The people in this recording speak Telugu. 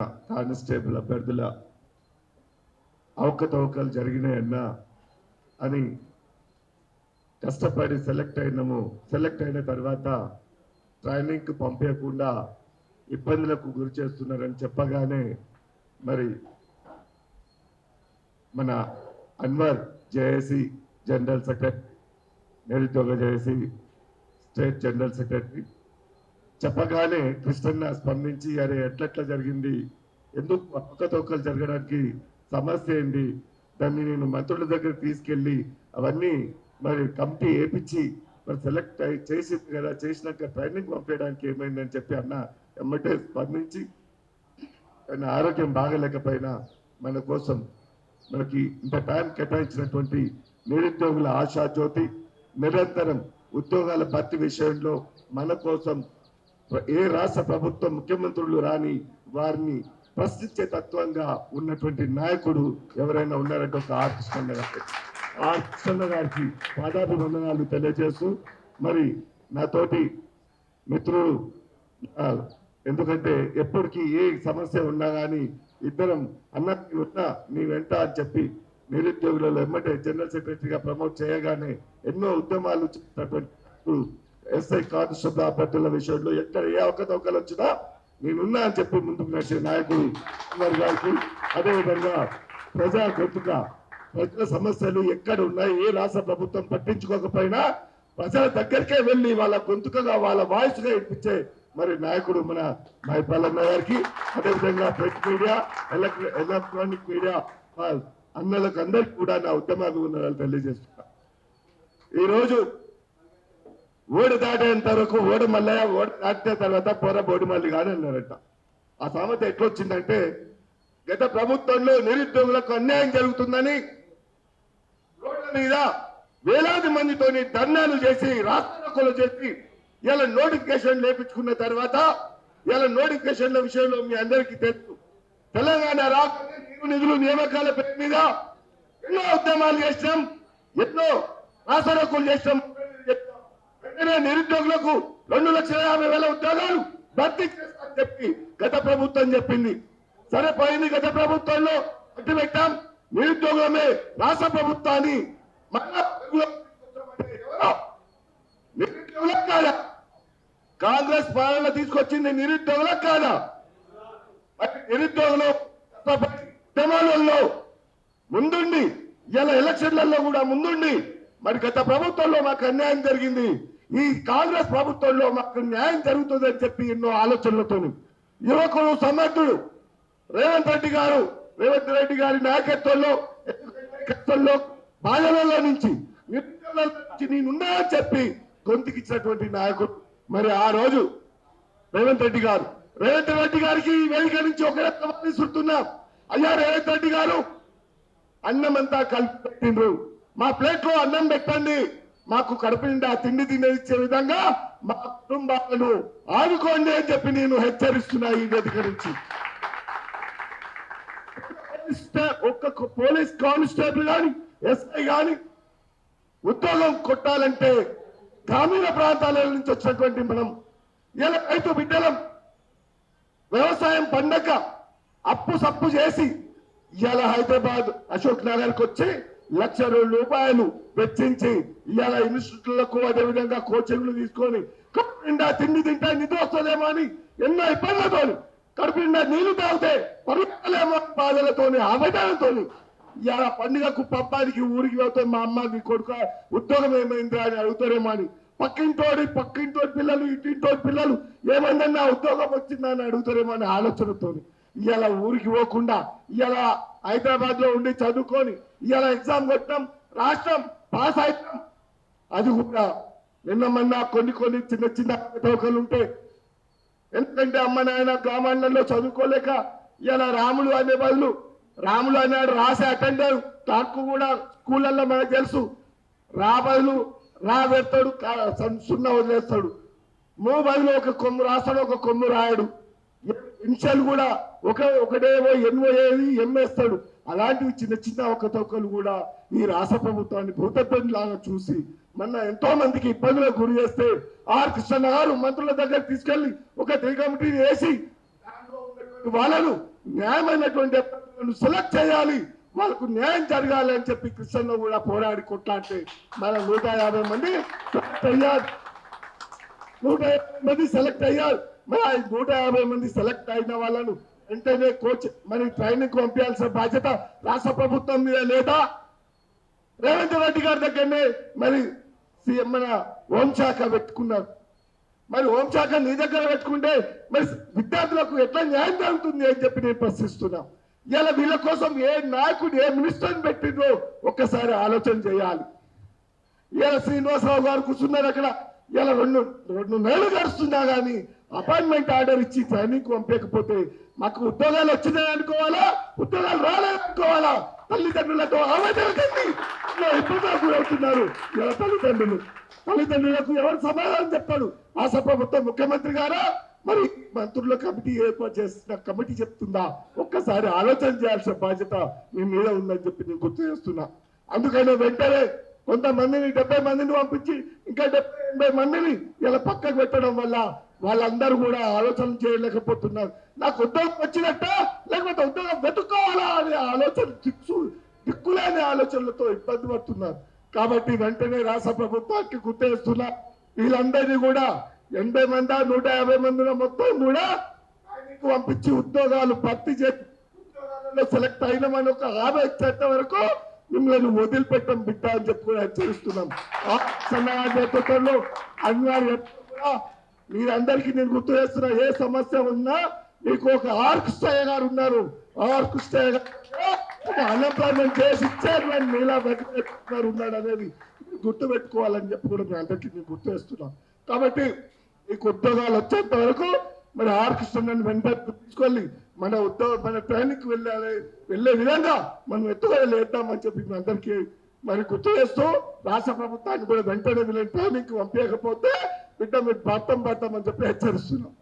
కానిస్టేబుల్ అభ్యర్థుల అవకతవకలు జరిగినాయన్నా అని కష్టపడి సెలెక్ట్ అయినాము సెలెక్ట్ అయిన తర్వాత ట్రైనింగ్కి పంపించకుండా ఇబ్బందులకు గురి చేస్తున్నారని చెప్పగానే మరి మన అన్వర్ జేఏసీ జనరల్ సెక్రటరీ నిరుద్యోగ జేఏసీ స్టేట్ జనరల్ సెక్రటరీ చెప్పగానే కృష్ణన్న స్పందించి అరే ఎట్లెట్లా జరిగింది? ఎందుకు అవకతవకలు జరగడానికి సమస్య ఏంటి దాన్ని నేను మంత్రుల దగ్గర తీసుకెళ్ళి అవన్నీ మరి కమిటీ వేపించి మరి సెలెక్ట్ అయి చేసింది కదా చేసినాక ట్రైనింగ్ పంపించడానికి ఏమైందని చెప్పి అన్న ఎమ్మటే స్పందించి ఆయన ఆరోగ్యం బాగలేకపోయినా మన కోసం మనకి ఇంత టైం కేటాయించినటువంటి నిరుద్యోగుల ఆశా జ్యోతి నిరంతరం ఉద్యోగాల భర్తీ విషయంలో మన కోసం ఏ రాష్ట్ర ప్రభుత్వం ముఖ్యమంత్రులు రాని వారిని ప్రశ్నించే తత్వంగా ఉన్నటువంటి నాయకుడు ఎవరైనా ఉన్నారంటే ఒక ఆర్ కృష్ణ గారు. ఆర్ కృష్ణ గారికి పాదాభివందనాలు తెలియజేస్తూ మరి నాతోటి మిత్రులు ఎందుకంటే ఎప్పటికీ ఏ సమస్య ఉన్నా కానీ ఇద్దరం అన్నకి ఉన్నా నీ వెంట అని చెప్పి నిరుద్యోగులలో ఎమ్మటే జనరల్ సెక్రటరీగా ప్రమోట్ చేయగానే ఎన్నో ఉద్యమాలు చేసినటువంటి ఎస్ఐ కానిస్టేబుల్ అభ్యర్థుల విషయంలో ఎక్కడ ఏ అవకతవకలు వచ్చినా నేనున్నా అని చెప్పి ముందుకు నడిచే నాయకుడు అన్వర్ గారికి. అదేవిధంగా ప్రజా గొంతుక ప్రజల సమస్యలు ఎక్కడ ఉన్నాయి ఏ రాష్ట్ర ప్రభుత్వం పట్టించుకోకపోయినా ప్రజల దగ్గరికే వెళ్ళి వాళ్ళ గొంతుకగా వాళ్ళ వాయిస్గా ఇప్పించే మరి నాయకుడు మన మైపాలన్న గారికి. అదేవిధంగా ప్రింట్ మీడియా ఎలక్ట్రానిక్ మీడియా అన్నలకు అందరికి కూడా నా ఉద్యమాభివందనాలు తెలియజేస్తున్నా. ఈరోజు ఓడి దాటేంత వరకు ఓడి మల్లయ్య ఓడి దాటిన తర్వాత పొర బోడి మల్లి కానీ అన్నారట. ఆ సామెత ఎట్లొచ్చిందంటే గత ప్రభుత్వంలో నిరుద్యోగులకు అన్యాయం జరుగుతుందని రోడ్ల మీద వేలాది మందితోని ధర్నాలు చేసి రాష్ట్రకులు చేసి ఇలా నోటిఫికేషన్ లేపించుకున్న తర్వాత ఇలా నోటిఫికేషన్ల విషయంలో మీ అందరికీ తెలుసు. తెలంగాణ రాష్ట్ర నిధులు నియామకాల పేరు మీద ఎన్నో ఉద్యమాలు చేసినాం ఎన్నో రాసరకులు చేసినాం. వెంటనే నిరుద్యోగులకు రెండు లక్షల యాభై వేల ఉద్యోగాలు భర్తీ చేస్తామని చెప్పి గత ప్రభుత్వం చెప్పింది. సరే పోయింది గత ప్రభుత్వంలో. అడ్డు పెట్టాం. నిరుద్యోగమే రాష్ట్ర ప్రభుత్వాన్ని నిరుద్యోగులకు కాదా? కాంగ్రెస్ పాలన తీసుకొచ్చింది నిరుద్యోగులకు కాదా? నిరుద్యోగులు ఉద్యమాలలో ముందుండి ఇలా ఎలక్షన్లలో కూడా ముందుండి మరి గత ప్రభుత్వంలో మాకు అన్యాయం జరిగింది. ఈ కాంగ్రెస్ ప్రభుత్వంలో మాకు న్యాయం జరుగుతుందని చెప్పి ఎన్నో ఆలోచనలతో యువకుడు సమర్థుడు రేవంత్ రెడ్డి గారు రేవంత్ రెడ్డి గారి నాయకత్వంలో నాయకత్వంలో బాధలలో నుంచి నేనున్నా చెప్పి గొంతుకిచ్చినటువంటి నాయకుడు మరి ఆ రోజు రేవంత్ రెడ్డి గారు. రేవంత్ రెడ్డి గారికి వేదిక నుంచి ఒక రకమైన అయ్యా రేవంత్ రెడ్డి గారు అన్నం అంతా కలిపి పెట్టిండ్రు. మా ప్లేట్లో అన్నం పెట్టండి. మాకు కడుపు నిండా తిండి తినేచ్చే విధంగా మా కుటుంబాలను ఆదుకోండి అని చెప్పి నేను హెచ్చరిస్తున్నా ఈ వేదిక నుంచి. ఒక్క పోలీస్ కానిస్టేబుల్ గాని ఎస్ఐ గాని ఉద్యోగం కొట్టాలంటే గ్రామీణ ప్రాంతాల నుంచి వచ్చినటువంటి మనం ఇలా రైతు బిడ్డలం వ్యవసాయం పండగ అప్పు సప్పు చేసి ఇవాళ హైదరాబాద్ అశోక్ నగర్కి వచ్చి లక్ష రూపాయలు వెచ్చించి ఇవాళ ఇన్స్టిట్యూట్లకు అదేవిధంగా కోచింగ్లు తీసుకొని కడుపు నిండా తిండి తింటే నిద్ర వస్తుందేమో అని ఎన్నో ఇబ్బందులతో కడుపు నిండా నీళ్ళు తాగితే పరుగులేమో బాధలతో ఆవేదనతో ఇవాళ పండుగకు పబ్బానికి ఊరికి వెళ్తే మా అమ్మకి కొడుక ఉద్యోగం ఏమైందిరా అని అడుగుతారేమో అని పక్కింటోడి పక్కింటోడి పిల్లలు ఇంటింటోడి పిల్లలు ఏమైందన్నా ఉద్యోగం వచ్చిందా అని అడుగుతారేమో అనే ఆలోచనతో ఇవాళ ఊరికి పోకుండా ఇవాళ హైదరాబాద్లో ఉండి చదువుకొని ఇవాళ ఎగ్జామ్ కొట్టాం రాష్ట్రం పాస్ అవుతాం అది కూడా నిన్న మొన్న కొన్ని కొన్ని చిన్న చిన్న అవకతవకలు ఉంటే ఎందుకంటే అమ్మ నాయన గ్రామాలలో చదువుకోలేక ఇలా రాములు అనే వాళ్ళు రాములు అన్నాడు రాసి అటెండర్ తాకు కూడా స్కూళ్ళల్లో మనకు తెలుసు రా బదులు రా పెడతాడు సన్- సున్నా వదిలేస్తాడు. మూ బదులు ఒక కొమ్ము రాస్తాడు ఒక కొమ్ము రాయడు. ఇన్షియల్ కూడా ఒక ఒకటేవో ఎన్వో ఏది ఎమ్మేస్తాడు. అలాంటివి చిన్న చిన్న అవకతవకలు కూడా ఈ రాష్ట్ర ప్రభుత్వాన్ని భూతత్వం లాగా చూసి మొన్న ఎంతో మందికి ఇబ్బందులకు గురి చేస్తే ఆర్ కృష్ణ గారు మంత్రుల దగ్గర తీసుకెళ్ళి ఒక త్రీ కమిటీని వేసి వాళ్ళను న్యాయమైనటువంటి సెలెక్ట్ చేయాలి. వాళ్ళకు న్యాయం జరగాలి అని చెప్పి కృష్ణ కూడా పోరాడి కొట్లాడితే మన నూట యాభై మంది సెలెక్ట్ అయ్యారు. నూట యాభై మంది సెలెక్ట్ అయ్యారు. మరి ఆ నూట యాభై మంది సెలెక్ట్ అయిన వాళ్ళను వెంటనే కోచ్ మరి ట్రైనింగ్ పంపించాల్సిన బాధ్యత రాష్ట్ర ప్రభుత్వం మీద లేదా? రేవంత్ రెడ్డి గారి దగ్గరనే మరి సీఎం మన హోంశాఖ పెట్టుకున్నారు. మరి హోంశాఖ నీ దగ్గర పెట్టుకుంటే మరి విద్యార్థులకు ఎట్లా న్యాయం జరుగుతుంది అని చెప్పి నేను ప్రశ్నిస్తున్నా. ఇలా వీళ్ళ కోసం ఏ నాయకుడు ఏ మినిస్టర్ని పెట్టిండ్రో ఒక్కసారి ఆలోచన చేయాలి. ఇలా శ్రీనివాసరావు గారు కూర్చున్నారు అక్కడ. ఇలా రెండు రెండు నెలలు గడుస్తున్నా కానీ అపాయింట్మెంట్ ఆర్డర్ ఇచ్చి ట్రైనింగ్ పంపకపోతే మాకు ఉద్యోగాలు వచ్చినాయి అనుకోవాలా? ఉద్యోగాలు రాలేదనుకోవాలా తల్లిదండ్రులతో ఆవేదన చెంది ఇలా గురవుతున్నారు. తల్లిదండ్రులు. తల్లిదండ్రులకు ఎవరు సమాధానం చెప్తాడు రాష్ట్ర ప్రభుత్వం ముఖ్యమంత్రి గారా? మరి మంత్రుల కమిటీ ఏర్పాటు చేసిన కమిటీ చెప్తుందా? ఒక్కసారి ఆలోచన చేయాల్సిన బాధ్యత మీ మీద ఉందని చెప్పి నేను గుర్తు చేస్తున్నా. అందుకని వెంటనే కొంతమందిని డెబ్బై మందిని పంపించి ఇంకా డెబ్బై ఎనభై మందిని ఇలా పక్కకు పెట్టడం వల్ల వాళ్ళందరూ కూడా ఆలోచన చేయలేకపోతున్నారు. నాకు ఉద్యోగం వచ్చినట్ట? లేకపోతే ఉద్యోగం వెతుక్కోవాలా అనే ఆలోచన దిక్కు దిక్కులేని ఆలోచనలతో ఇబ్బంది పడుతున్నారు. కాబట్టి వెంటనే రాష్ట్ర ప్రభుత్వానికి గుర్తేస్తున్నా వీళ్ళందరినీ కూడా ఎనభై మంది నూట యాభై మంది మొత్తం కూడా ఆయనకు పంపించి ఉద్యోగాలు భర్తీ చేసి ఉద్యోగాలలో సెలెక్ట్ అయినామని ఒక హామీ ఇచ్చేంత వరకు మిమ్మల్ని వదిలిపెట్టం బిడ్డ అని చెప్పి కూడా హెచ్చరిస్తున్నాం. సన్నాహ నేతృత్వంలో కూడా మీరందరికీ నేను గుర్తు చేస్తున్నా ఏ సమస్య ఉన్నా మీకు ఒక ఆర్కిస్ట్రయ్య గారు ఉన్నారు. ఆర్కిస్ట్రయ్య గారు అన్ఎంప్లాయ్మెంట్ చేసి చైర్మన్ మీలా వెంకటేశ్వర ఉన్నాడు అనేది గుర్తు పెట్టుకోవాలని చెప్పి కూడా మీ అందరికీ నేను గుర్తు చేస్తున్నాం. కాబట్టి మీకు ఉద్యోగాలు వచ్చేంత వరకు మరి ఆర్కిస్ట్రని వెంటనే తీసుకోవాలి మన ఉద్యోగ మన ట్రైనింగ్ వెళ్ళాలి వెళ్ళే విధంగా మనం ఎత్తుగా లేద్దామని చెప్పి మీ అందరికీ మరి గుర్తు చేస్తూ రాష్ట్ర ప్రభుత్వాన్ని కూడా వెంటనే వీళ్ళని ట్రైనింగ్కి పంపించకపోతే బిడ్డ మీరు భర్తం పడతామని చెప్పి హెచ్చరిస్తున్నాం.